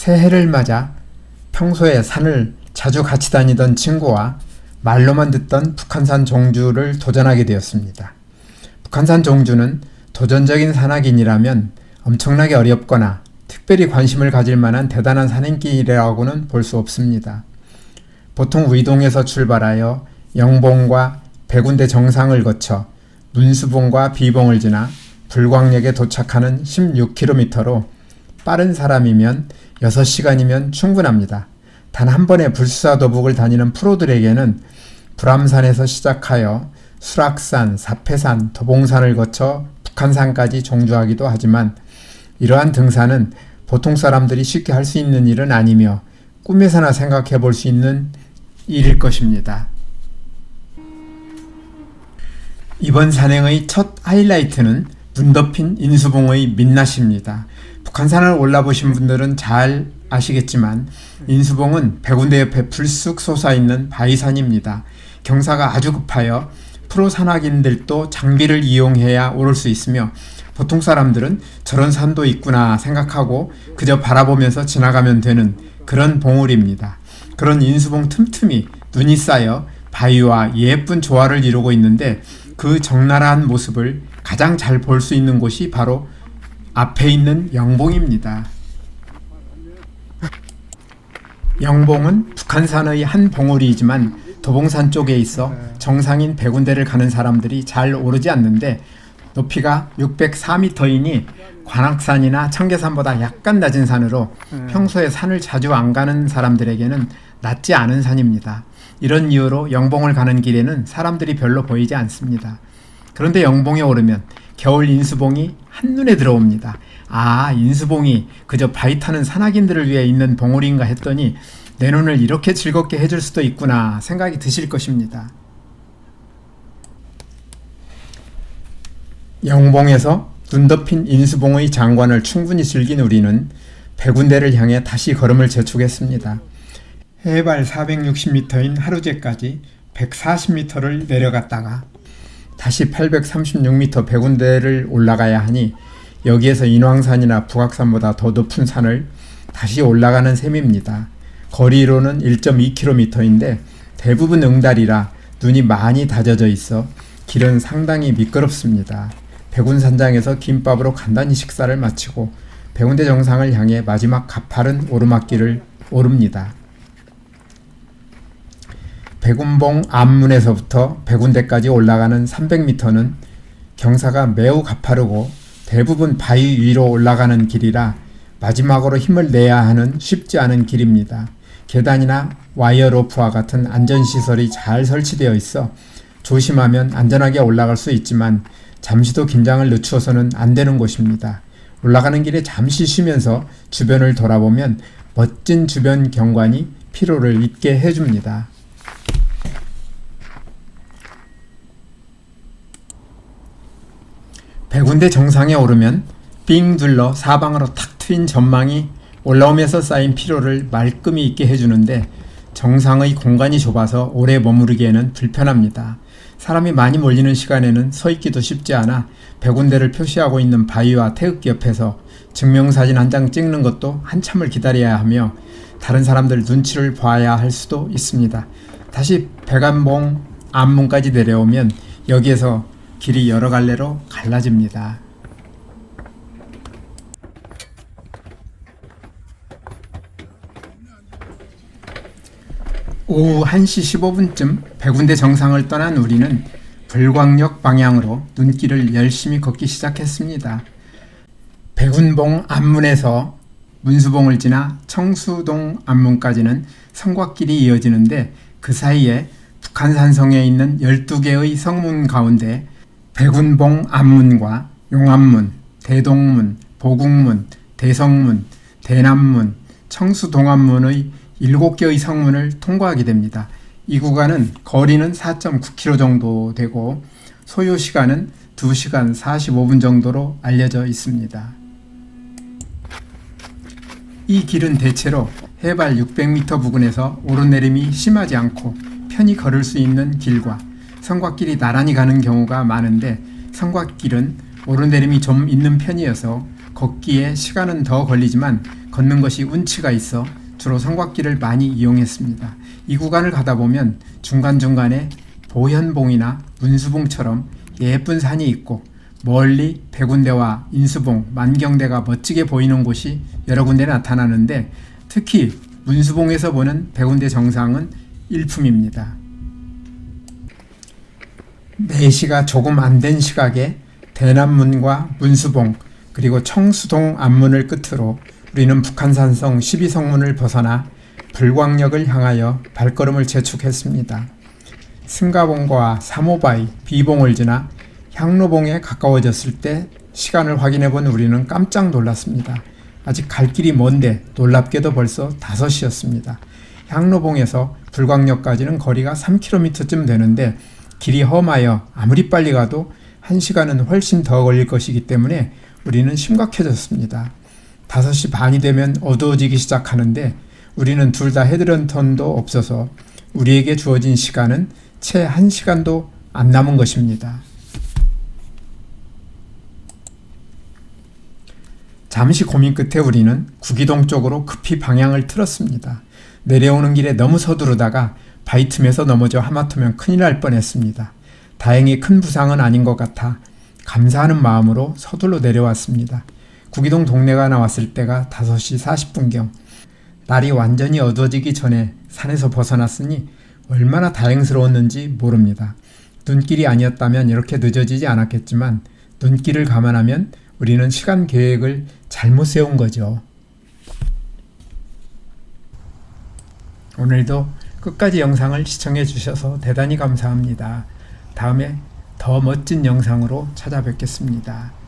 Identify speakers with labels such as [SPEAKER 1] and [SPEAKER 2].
[SPEAKER 1] 새해를 맞아 평소에 산을 자주 같이 다니던 친구와 말로만 듣던 북한산 종주를 도전하게 되었습니다. 북한산 종주는 도전적인 산악인이라면 엄청나게 어렵거나 특별히 관심을 가질 만한 대단한 산행길이라고는 볼 수 없습니다. 보통 의동에서 출발하여 영봉과 백운대 정상을 거쳐 문수봉과 비봉을 지나 불광역에 도착하는 16km로 빠른 사람이면 6시간이면 충분합니다. 단 한 번에 불수사도북을 다니는 프로들에게는 불암산에서 시작하여 수락산, 사패산, 도봉산을 거쳐 북한산까지 종주하기도 하지만 이러한 등산은 보통 사람들이 쉽게 할 수 있는 일은 아니며 꿈에서나 생각해 볼 수 있는 일일 것입니다. 이번 산행의 첫 하이라이트는 눈 덮인 인수봉의 민낯입니다. 북한산을 올라보신 분들은 잘 아시겠지만 인수봉은 백운대 옆에 불쑥 솟아있는 바위산입니다. 경사가 아주 급하여 프로 산악인들도 장비를 이용해야 오를 수 있으며 보통 사람들은 저런 산도 있구나 생각하고 그저 바라보면서 지나가면 되는 그런 봉우리입니다. 그런 인수봉 틈틈이 눈이 쌓여 바위와 예쁜 조화를 이루고 있는데 그 적나라한 모습을 가장 잘 볼 수 있는 곳이 바로 앞에 있는 영봉입니다. 영봉은 북한산의 한 봉우리이지만 도봉산 쪽에 있어 정상인 백운대를 가는 사람들이 잘 오르지 않는데 높이가 604m이니 관악산이나 청계산보다 약간 낮은 산으로 평소에 산을 자주 안 가는 사람들에게는 낮지 않은 산입니다. 이런 이유로 영봉을 가는 길에는 사람들이 별로 보이지 않습니다. 그런데 영봉에 오르면 겨울 인수봉이 한눈에 들어옵니다. 아, 인수봉이 그저 바위 타는 산악인들을 위해 있는 봉우리인가 했더니 내 눈을 이렇게 즐겁게 해줄 수도 있구나 생각이 드실 것입니다. 영봉에서 눈 덮인 인수봉의 장관을 충분히 즐긴 우리는 백운대를 향해 다시 걸음을 재촉했습니다. 해발 460m인 하루제까지 140m를 내려갔다가 다시 836m 백운대를 올라가야 하니 여기에서 인왕산이나 북악산보다 더 높은 산을 다시 올라가는 셈입니다. 거리로는 1.2km인데 대부분 응달이라 눈이 많이 다져져 있어 길은 상당히 미끄럽습니다. 백운산장에서 김밥으로 간단히 식사를 마치고 백운대 정상을 향해 마지막 가파른 오르막길을 오릅니다. 백운봉 앞문에서부터 백운대까지 올라가는 300m는 경사가 매우 가파르고 대부분 바위 위로 올라가는 길이라 마지막으로 힘을 내야 하는 쉽지 않은 길입니다. 계단이나 와이어 로프와 같은 안전시설이 잘 설치되어 있어 조심하면 안전하게 올라갈 수 있지만 잠시도 긴장을 늦추어서는 안 되는 곳입니다. 올라가는 길에 잠시 쉬면서 주변을 돌아보면 멋진 주변 경관이 피로를 잊게 해줍니다. 백운대 정상에 오르면 삥 둘러 사방으로 탁 트인 전망이 올라오면서 쌓인 피로를 말끔히 잊게 해주는데 정상의 공간이 좁아서 오래 머무르기에는 불편합니다. 사람이 많이 몰리는 시간에는 서 있기도 쉽지 않아 백운대를 표시하고 있는 바위와 태극기 옆에서 증명사진 한 장 찍는 것도 한참을 기다려야 하며 다른 사람들 눈치를 봐야 할 수도 있습니다. 다시 백안봉 앞문까지 내려오면 여기에서 길이 여러 갈래로 갈라집니다. 오후 1시 15분쯤 백운대 정상을 떠난 우리는 불광역 방향으로 눈길을 열심히 걷기 시작했습니다. 백운봉 앞문에서 문수봉을 지나 청수동 앞문까지는 성곽길이 이어지는데 그 사이에 북한산성에 있는 12개의 성문 가운데 백운봉 앞문과 용암문, 대동문, 보국문, 대성문, 대남문, 청수동암문의 7개의 성문을 통과하게 됩니다. 이 구간은 거리는 4.9km 정도 되고 소요 시간은 2시간 45분 정도로 알려져 있습니다. 이 길은 대체로 해발 600m 부근에서 오르내림이 심하지 않고 편히 걸을 수 있는 길과 성곽길이 나란히 가는 경우가 많은데 성곽길은 오르내림이 좀 있는 편이어서 걷기에 시간은 더 걸리지만 걷는 것이 운치가 있어 주로 성곽길을 많이 이용했습니다. 이 구간을 가다 보면 중간중간에 보현봉이나 문수봉처럼 예쁜 산이 있고 멀리 백운대와 인수봉, 만경대가 멋지게 보이는 곳이 여러 군데 나타나는데 특히 문수봉에서 보는 백운대 정상은 일품입니다. 4시가 조금 안 된 시각에 대남문과 문수봉 그리고 청수동 앞문을 끝으로 우리는 북한산성 12성문을 벗어나 불광역을 향하여 발걸음을 재촉했습니다. 승가봉과 사모바이, 비봉을 지나 향로봉에 가까워졌을 때 시간을 확인해 본 우리는 깜짝 놀랐습니다. 아직 갈 길이 먼데 놀랍게도 벌써 5시였습니다. 향로봉에서 불광역까지는 거리가 3km쯤 되는데 길이 험하여 아무리 빨리 가도 1시간은 훨씬 더 걸릴 것이기 때문에 우리는 심각해졌습니다. 5시 반이 되면 어두워지기 시작하는데 우리는 둘 다 헤드런턴도 없어서 우리에게 주어진 시간은 채 1시간도 안 남은 것입니다. 잠시 고민 끝에 우리는 구기동 쪽으로 급히 방향을 틀었습니다. 내려오는 길에 너무 서두르다가 바위 틈에서 넘어져 하마터면 큰일 날 뻔했습니다. 다행히 큰 부상은 아닌 것 같아 감사하는 마음으로 서둘러 내려왔습니다. 구기동 동네가 나왔을 때가 5시 40분경. 날이 완전히 어두워지기 전에 산에서 벗어났으니 얼마나 다행스러웠는지 모릅니다. 눈길이 아니었다면 이렇게 늦어지지 않았겠지만 눈길을 감안하면 우리는 시간 계획을 잘못 세운 거죠. 오늘도 끝까지 영상을 시청해 주셔서 대단히 감사합니다. 다음에 더 멋진 영상으로 찾아뵙겠습니다.